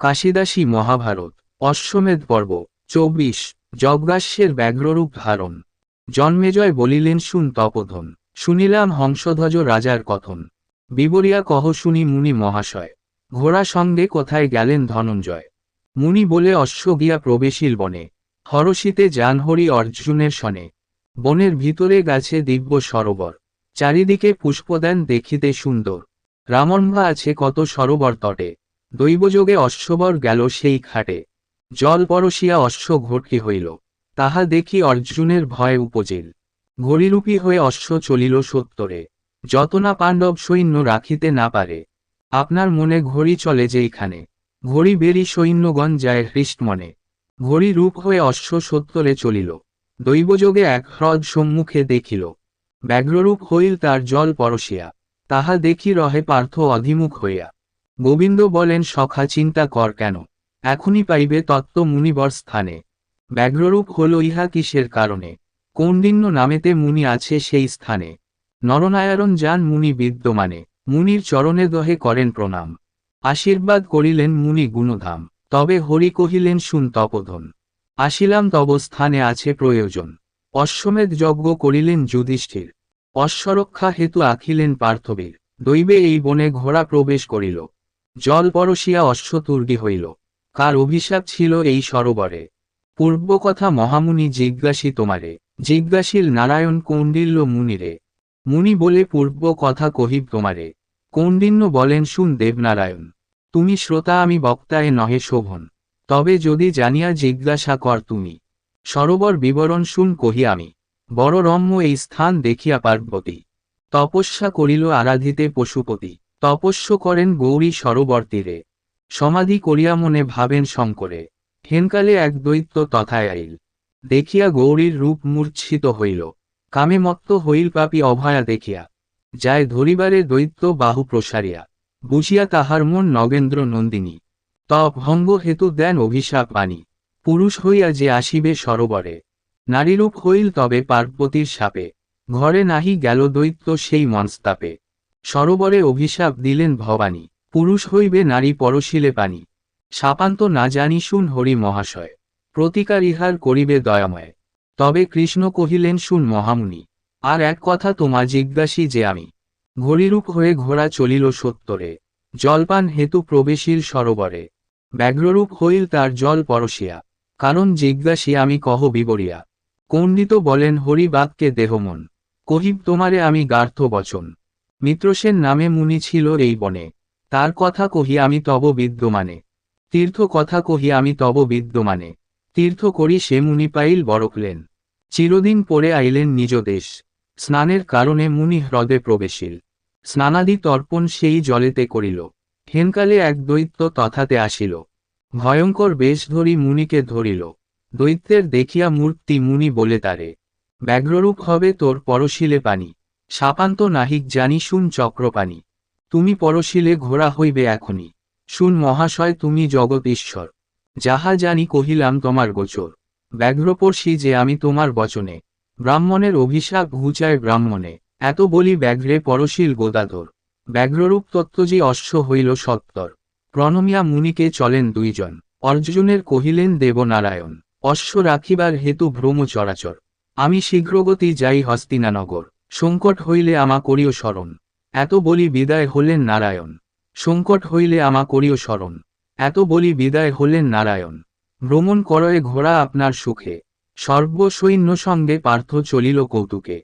কাশিদাসী মহাভারত, অশ্বমেধ পর্ব, চব্বিশ, যজ্ঞাস্যের ব্যগ্ররূপ ধারণ। জন্মেজয় বলিলেন শুন তপোধন, শুনিলাম হংসধ্বজ রাজার কথন। বিবরিয়া কহ শুনি মুনি মহাশয়, ঘোড়া সঙ্গে কোথায় গেলেন ধনঞ্জয়? মুনি বলে অশ্ব গিয়া প্রবেশিল বনে, হরষিতে জানহরি অর্জুনের সনে। বনের ভিতরে গাছে দিব্য সরোবর, চারিদিকে পুষ্পদান দেখিতে সুন্দর। রামম্ভা আছে কত সরোবর তটে দৈবযোগে অশ্ববর গেল সেই খাটে জল পরশিয়া অশ্ব ঘটকি হইল। তাহা দেখি অর্জুনের ভয় উপজিল। ঘড়িরূপী হয়ে অশ্ব চলিল সত্তরে। যত না পাণ্ডব সৈন্য রাখিতে না পারে। আপনার মনে ঘড়ি চলে যেইখানে ঘড়ি বেরি সৈন্যগণ যায় হৃষ্টমনে ঘড়ি রূপ হয়ে অশ্ব সত্তরে চলিল। দৈবযোগে এক হ্রদ সম্মুখে দেখিল। ব্যাঘ্ররূপ হইল তার জল পরশিয়া। তাহা দেখি রহে পার্থ অধিমুখ হইয়া। গোবিন্দ বলেন, সখা চিন্তা কর কেন? এখনই পাইবে তত্ত্ব মুনিবর স্থানে। ব্যাঘ্ররূপ হল ইহা কিসের কারণে? কৌন্ডিন্য নামেতে মুনি আছে সেই স্থানে? নরনারায়ণ যান মুনি বিদ্যমানে, মুনির চরণে দহে করেন প্রণাম। আশীর্বাদ করিলেন মুনি গুণধাম। তবে হরি কহিলেন, শুন তপোধন। আসিলাম তব স্থানে আছে প্রয়োজন। অশ্বমেধ যজ্ঞ করিলেন যুধিষ্ঠির। অশ্বরক্ষা হেতু আখিলেন পার্থবীর। দৈবে এই বনে ঘোড়া প্রবেশ করিল। জল পরশিয়া অশ্বতুর্গী হইল। কার অভিশাপ ছিল এই সরোবরে? পূর্ব কথা মহামুনি জিজ্ঞাসী তোমারে, জিজ্ঞাসীল নারায়ণ কৌন্ডিল্য মুনিরে। মুনি বলে পূর্ব কথা কহিব তোমারে, কৌন্ডিন্য বলেন শুন দেবনারায়ণ, তুমি শ্রোতা আমি বক্তায় নহে শোভন, তবে যদি জানিয়া জিজ্ঞাসা কর তুমি। সরোবর বিবরণ শুন কহি আমি, বড় রম্য এই স্থান দেখিয়া পার্বতী। তপস্যা করিল আরাধিতে পশুপতি। তপস্য করেন গৌরী সরোবর তীরে সমাধি করিয়া মনে ভাবেন শঙ্করে, হেনকালে এক দৈত্য তথায় আইল। দেখিয়া গৌরীর রূপ মূর্ছিত হইল। কামে মত্ত হইল পাপী অভয়া দেখিয়া। যায় ধরিবারে দৈত্য বাহু প্রসারিয়া। বুঝিয়া তাহার মন নগেন্দ্র নন্দিনী। তপ ভঙ্গ হেতু দেন অভিশাপ বাণী। পুরুষ হইয়া যে আসিবে সরোবরে। নারীরূপ হইল তবে পার্বতীর সাপে। ঘরে নাহি গেল দৈত্য সেই মনস্তাপে। সরোবরে অভিশাপ দিলেন ভবানী। পুরুষ হইবে নারী পরশিলে পানি। সাপান্ত না জানি শুন হরি মহাশয়। প্রতিকার ইহার করিবে দয়াময়। তবে কৃষ্ণ কহিলেন, শুন মহামুনি, আর এক কথা তোমা জিজ্ঞাসী যে আমি। ঘড়িরূপ হয়ে ঘোড়া চলিল সত্তরে, জলপান হেতু প্রবেশীর সরোবরে। ব্যগ্ররূপ হইল তার জল পরশিয়া। কারণ জিজ্ঞাসী আমি কহ বিবরিয়া। কণ্ডিত বলেন, হরি বাক্যে দেহমন কহিব তোমারে আমি গার্থ বচন। মিত্রসেন নামে মুনি ছিল এই বনে। তার কথা কহি আমি তব বিদ্যমানে। তীর্থ কথা কহি আমি তব বিদ্যমানে। তীর্থ করি সে মুনি পাইল বরকলেন। চিরদিন পরে আইলেন নিজ দেশ। স্নানের কারণে মুনি হ্রদে প্রবেশিল। স্নানাদি তর্পণ সেই জলেতে করিল। হেনকালে এক দৈত্য তথাতে আসিল। ভয়ঙ্কর বেশ ধরি মুনিকে ধরিল। দৈত্যের দেখিয়া মূর্তি মুনি বলে তারে, ব্যাঘ্ররূপ হবে তোর পরশিলে পানি। সাপান্ত নাহিক জানি শুন চক্রপানি তুমি পরশিলে ঘোরা হইবে এখনি শুন মহাশয়, তুমি জগৎ ঈশ্বর। যাহা জানি কহিলাম তোমার গোচর। ব্যাঘ্রপর্ষি যে আমি তোমার বচনে। ব্রাহ্মণের অভিশাপ ঘুচায় ব্রাহ্মণে। এত বলি ব্যাঘ্রে পরশীল গোদাধর। ব্যাঘ্ররূপ তত্ত্বজি অশ্ব হইল সত্তর। প্রণমিয়া মুনিকে চলেন দুইজন। অর্জুনের কহিলেন, দেবনারায়ণ, অশ্ব রাখিবার হেতু ভ্রম চরাচর। আমি শীঘ্রগতি যাই হস্তিনানগর। সংকট হইলে আমা করিও স্মরণ এত বলি বিদায় হলেন নারায়ণ। সংকট হইলে আমা করিও স্মরণ এত বলি বিদায় হলেন নারায়ণ। ভ্রমণ করয়ে ঘোড়া আপনার সুখে। সর্বসৈন্য সঙ্গে পার্থ চলিল কৌতুকে।